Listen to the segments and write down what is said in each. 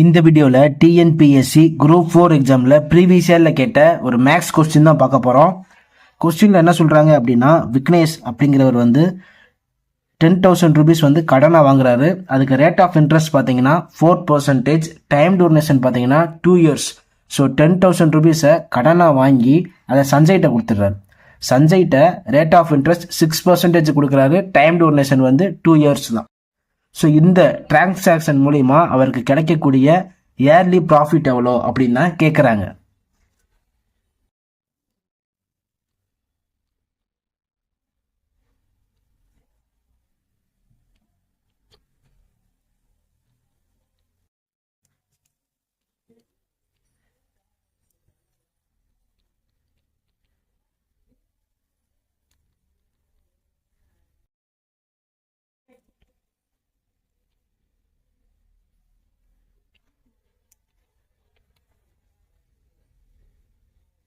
இந்த வீடியோவில் TNPSC group four எக்ஸாமில் ப்ரீவியஸ் இயரில் கேட்ட ஒரு மேக்ஸ் கொஸ்டின் தான் பார்க்க போகிறோம் கொஸ்டினில் என்ன சொல்கிறாங்க அப்படின்னா விக்னேஷ் அப்படிங்கிறவர் வந்து டென் தௌசண்ட் ருபீஸ் வந்து கடனாக வாங்குறாரு. அதுக்கு ரேட் ஆஃப் இன்ட்ரெஸ்ட் பார்த்தீங்கன்னா ஃபோர் பர்சன்டேஜ் டைம் டூர்னேஷன் பார்த்தீங்கன்னா two years so ten thousand ருபீஸை கடனாக வாங்கி அதை சஞ்சய்கிட்ட கொடுத்துட்றாரு. சஞ்சய்கிட்ட rate of interest six percentage கொடுக்குறாரு. டைம் டூர்னேஷன் வந்து டூ இயர்ஸ் தான். ஸோ இந்த டிரான்சாக்ஷன் மூலிமா அவருக்கு கிடைக்கக்கூடிய இயர்லி ப்ராஃபிட் எவ்வளோ அப்படின்னு தான் கேட்குறாங்க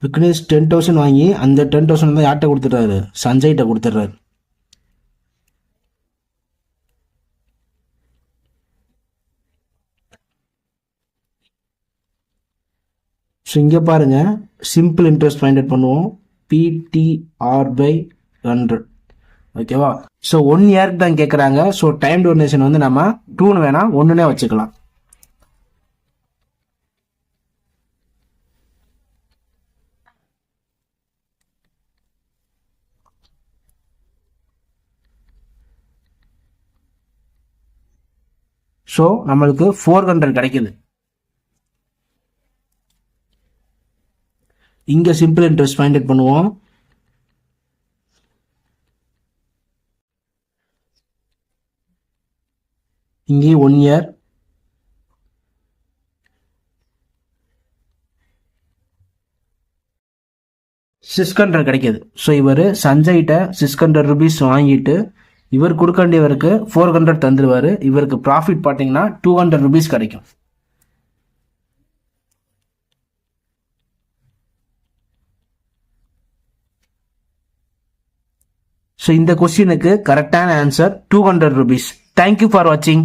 விக்னேஷ் டென் தௌசண்ட் வாங்கி அந்த டென் தௌசண்ட் தான் யார்கிட்ட கொடுத்துட்றாரு? சஞ்சய்கிட்ட கொடுத்துட்றாரு. ஸோ இங்கே பாருங்க சிம்பிள் இன்ட்ரெஸ்ட் ஃபைண்ட் அவுட் பண்ணுவோம் பிடிஆர் பை ஹண்ட்ரட் ஓகேவா ஸோ ஒன் இயர்க்கு தான் கேட்குறாங்க ஸோ டைம் டொனேஷன் வந்து நம்ம டூன்னு வேணால் ஒன்றுனே வச்சுக்கலாம். ஸோ நம்மளுக்கு ஃபோர் ஹண்ட்ரட் கிடைக்குது. இங்கே சிம்பிள் இன்ட்ரெஸ்ட் ஃபைண்ட் அவுட் பண்ணுவோம். இங்கே ஒன் இயர் சிக்ஸ் ஹண்ட்ரட் கிடைக்கிது. ஸோ இவர் சஞ்சய்கிட்ட சிக்ஸ் ஹண்ட்ரட் ருபீஸ் வாங்கிட்டு இவர் கொடுக்க வேண்டியவருக்கு ஃபோர் ஹண்ட்ரட் தந்துடுவார் இவருக்கு ப்ராஃபிட் பார்த்தீங்கன்னா டூ ஹண்ட்ரட் ருபீஸ் கிடைக்கும். ஸோ இந்த கொஸ்டினுக்கு கரெக்டான answer two hundred rupees thank you for வாட்சிங்